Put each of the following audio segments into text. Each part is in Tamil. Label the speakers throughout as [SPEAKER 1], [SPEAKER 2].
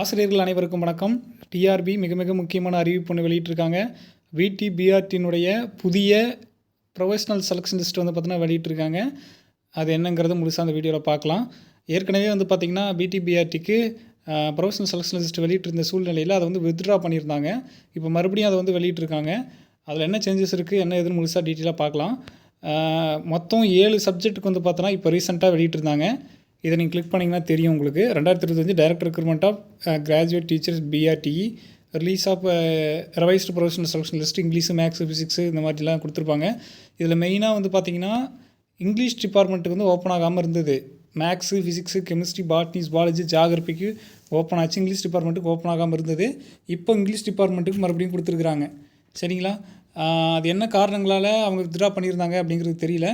[SPEAKER 1] ஆசிரியர்கள் அனைவருக்கும் வணக்கம். டிஆர்பி மிக மிக முக்கியமான அறிவிப்பு ஒன்று வெளியிட்டிருக்காங்க. விடி பிஆர்டினுடைய புதிய ப்ரொஃபஷனல் செலெக்ஷன் லிஸ்ட் வந்து பார்த்தீங்கன்னா வெளியிட்டிருக்காங்க. அது என்னங்கிறது முழுசாக அந்த வீடியோவில் பார்க்கலாம் ஏற்கனவே வந்து பார்த்திங்கன்னா பிடிபிஆர்டிக்கு ப்ரொஃபஷனல் செலெக்ஷன் லிஸ்ட் வெளியிட்டிருந்த சூழ்நிலையில் அதை வந்து வித்ட்ரா பண்ணியிருந்தாங்க. இப்போ மறுபடியும் அதை வந்து வெளியிட்டிருக்காங்க. அதில் என்ன சேஞ்சஸ் இருக்குது என்ன எதுன்னு முழுசாக டீட்டெயிலாக பார்க்கலாம் மொத்தம் ஏழு சப்ஜெக்ட்டுக்கு வந்து பார்த்தோன்னா இப்போ ரீசெண்டாக வெளியிட்டிருந்தாங்க. இதை நீங்கள் கிளிக் பண்ணிங்கன்னா தெரியும் உங்களுக்கு. ரெண்டாயிரத்தி இருபத்தஞ்சு direct recruitment of graduate teachers PRTE release of revised professional selection list English maths physics இந்த மாதிரிலாம் கொடுத்துருப்பாங்க. இதில் மெயினாக வந்து பார்த்தீங்கன்னா இங்கிலீஷ் டிபார்ட்மெண்ட்டுக்கு வந்து ஓப்பன் ஆகாமல் இருந்தது. Maths physics chemistry botany zoology ஜாகிரபிக்கு open ஆச்சு. இங்கிலீஷ் டிபார்ட்மெண்ட்டுக்கு ஓப்பன் ஆகாமல் இருந்தது. இப்போ இங்கிலீஷ் டிபார்ட்மெண்ட்டுக்கு மறுபடியும் கொடுத்துருக்குறாங்க. சரிங்களா? அது என்ன காரணங்களால் அவங்க வித்ட்ரா பண்ணியிருந்தாங்க அப்படிங்கிறது தெரியல.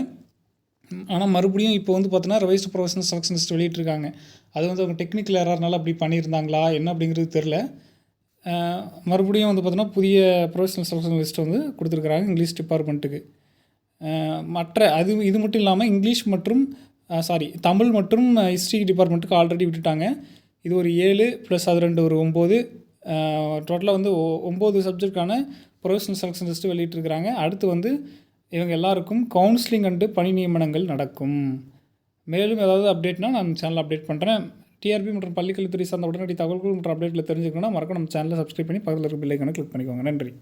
[SPEAKER 1] ஆனால் மறுபடியும் இப்போ வந்து பார்த்தோன்னா ரிவைஸ்டு ப்ரொஃபஷனல் செலக்ஷன் லிஸ்ட் வெளியிட்டிருக்காங்க. அது வந்து அவங்க டெக்னிக்கல் எரர்னால அப்படி பண்ணியிருந்தாங்களா என்ன அப்படிங்கிறது தெரில மறுபடியும் வந்து பார்த்தோன்னா புதிய ப்ரொஃபஷனல் செலக்ஷன் லிஸ்ட் வந்து கொடுத்துருக்குறாங்க இங்கிலீஷ் டிபார்ட்மெண்ட்டுக்கு மற்ற அது இது மட்டும் இல்லாமல் இங்கிலீஷ் மற்றும் சாரி தமிழ் மற்றும் ஹிஸ்ட்ரி டிபார்ட்மெண்ட்டுக்கு ஆல்ரெடி விட்டுட்டாங்க. இது ஒரு ஏழு ப்ளஸ் அது ரெண்டு ஒரு ஒம்பது. டோட்டலாக வந்து ஒ- ஒம்பது சப்ஜெக்டுக்கான ப்ரொஃபஷனல் செலக்ஷன் லிஸ்ட்டு வெளியிட்டிருக்கிறாங்க. அடுத்து வந்து இவங்க எல்லாருக்கும் கவுன்சிலிங் அண்டு பணி நியமனங்கள் நடக்கும். மேலும் ஏதாவது அப்டேட்னா நான் சேனல் அப்டேட் பண்ணுறேன் டிஆர்பி மற்றும் பள்ளிக்கல்வித்துறை சார்ந்த உடனடி தகவல்கள் மற்றும் அப்டேட்டில் தெரிஞ்சுக்கணும்னா மறக்க நம்ம சேனலை சப்ஸ்கிரைப் பண்ணி பக்கத்தில் இருக்க பில்லைக்கான கிளிக் பண்ணிக்கோங்க. நன்றி.